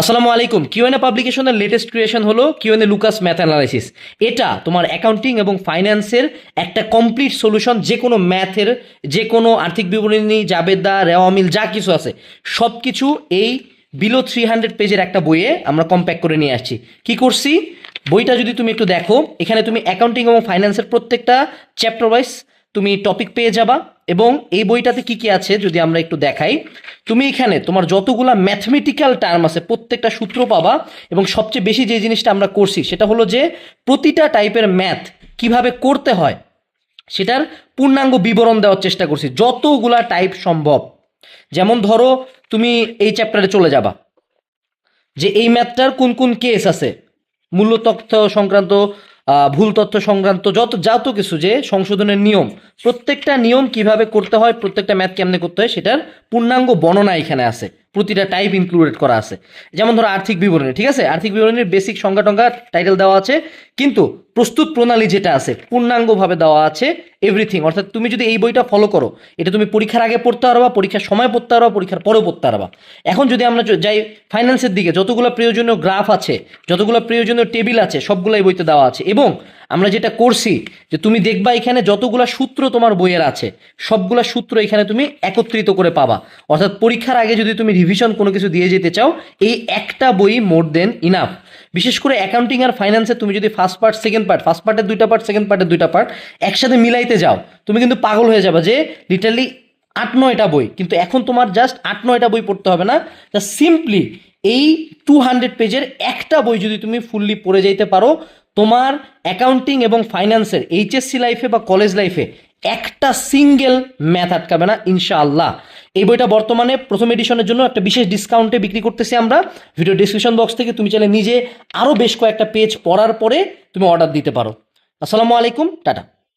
আসসালামু আলাইকুম। কিউএনএ পাবলিকেশনের লেটেস্ট ক্রিয়েশন হলো কিউএনএ লুকাস ম্যাথ অ্যানালাইসিস এটা তোমার অ্যাকাউন্টিং এবং ফাইন্যান্সের একটা কমপ্লিট সলিউশন যে কোনো ম্যাথের যে কোনো আর্থিক বিবরণী, জাবেদা রেওয়া মিল যা কিছু আছে। সব কিছু এই বিলো থ্রি হান্ড্রেড পেজের একটা বইয়ে আমরা কম্প্যাক্ট করে নিয়ে আসছি। কি করছি? বইটা যদি তুমি একটু দেখো, এখানে তুমি অ্যাকাউন্টিং এবং ফাইন্যান্সের প্রত্যেকটা চ্যাপ্টার ওয়াইজ তুমি টপিক পেয়ে যাবা এবং এই বইটাতে কি কি আছে যদি আমরা একটু দেখাই। তুমি এখানে তোমার যতগুলা ম্যাথমেটিক্যাল টার্ম আছে, প্রত্যেকটা সূত্র পাবা এবং সবচেয়ে বেশি যে জিনিসটা আমরা করছি সেটা হলো যে প্রতিটা টাইপের ম্যাথ কীভাবে করতে হয় সেটার পূর্ণাঙ্গ বিবরণ দেওয়ার চেষ্টা করছি, যতগুলা টাইপ সম্ভব। যেমন ধরো, তুমি এই চ্যাপ্টারে চলে যাবা যে এই ম্যাথটার কোন কোন কেস আছে, মূল্য তথ্য সংক্রান্ত ভুল তথ্য সংক্রান্ত যত যত কিছু যে সংশোধনের নিয়ম, প্রত্যেকটা নিয়ম কীভাবে করতে হয়, প্রত্যেকটা ম্যাথ কেমনে করতে হয়, সেটার পূর্ণাঙ্গ বর্ণনা এখানে আছে। প্রতিটা টাইপ ইনক্লুডেড করা আছে। যেমন ধরো আর্থিক বিবরণী, ঠিক আছে? আর্থিক বিবরণীর বেসিক সংজ্ঞা টঙ্গা টাইটেল দেওয়া আছে, কিন্তু প্রস্তুত প্রণালী যেটা আছে, পূর্ণাঙ্গভাবে দেওয়া আছে এভরিথিং অর্থাৎ তুমি যদি এই বইটা ফলো করো, এটা তুমি পরীক্ষার আগে পড়তে পারবা, পরীক্ষার সময় পড়তে পারবা, পরীক্ষার পরেও পড়তে পারবা। এখন যদি আমরা যাই ফাইন্যান্সের দিকে, যতগুলো প্রয়োজনীয় গ্রাফ আছে, যতগুলো প্রয়োজনীয় টেবিল আছে, সবগুলো এই বইতে দেওয়া আছে এবং আমরা যেটা করছি যে তুমি দেখবা এখানে যতগুলা সূত্র তোমার বইয়ের আছে, সবগুলা সূত্র এখানে তুমি একত্রিত করে পাবা। অর্থাৎ পরীক্ষার আগে যদি তুমি রিভিশন কোনো কিছু দিয়ে যেতে চাও, এই একটা বই মোর দেন ইনাফ বিশেষ করে অ্যাকাউন্টিং আর ফাইন্যান্সে তুমি যদি first part second part first পার্টের দুইটা পার্ট সেকেন্ড পার্টের দুইটা পার্ট একসাথে মিলাইতে যাও, তুমি কিন্তু পাগল হয়ে যাবে যে লিটারলি আট নয়টা বই, কিন্তু এখন তোমার জাস্ট আট নয়টা বই পড়তে হবে না। জাস্ট সিম্পলি এই টু হান্ড্রেড পেজের একটা বই যদি তুমি ফুললি পড়ে যাইতে পারো, তোমার অ্যাকাউন্টিং এবং ফাইন্যান্সের এইচএসসি লাইফে বা কলেজ লাইফে একটা সিঙ্গেল ম্যাথ আটকাবে না, ইনশাআল্লাহ। এই বইটা বর্তমানে প্রথম এডিশনের জন্য একটা বিশেষ ডিসকাউন্টে বিক্রি করতেছি আমরা। ভিডিও ডিসক্রিপশন বক্স থেকে তুমি চাইলে নিজে আরও বেশ কয়েকটা পেজ পড়ার পরে তুমি অর্ডার দিতে পারো। আসসালামু আলাইকুম, টাটা।